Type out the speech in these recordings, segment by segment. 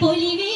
Bolívia.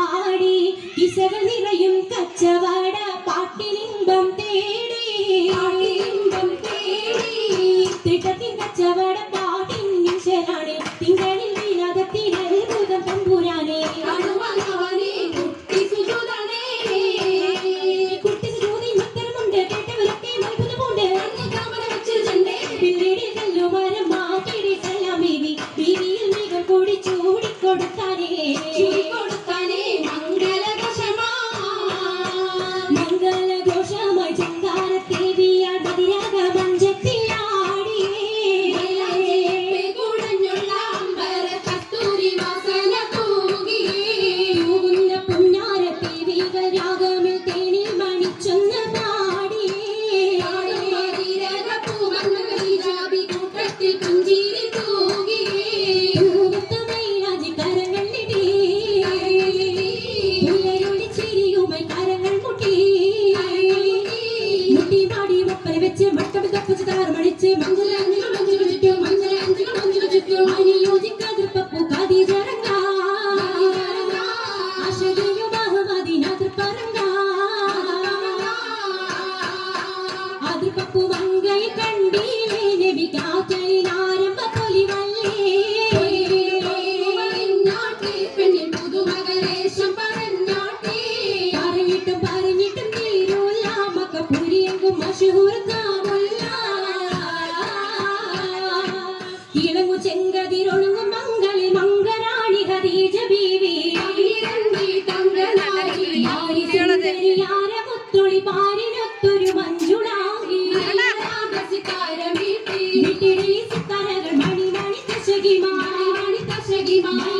ஆடி இசைகள் நிறையும் கச்சவாட பாட்டில் இன்பம் தேடி. இன்பம் தேடி. திட்டத்தின் கச்சவாட যে ഇണങ്ങു ചെങ്കതിരൊഴുങ്ങും മംഗളി മംഗരാണി ഹരീജ ബീവി മുത്തൊളി പാരിനൊത്തൊരു മഞ്ജുളാഹി സിത്താരകൾ മണിമണി ദശകിമാണി ദശകിമാണി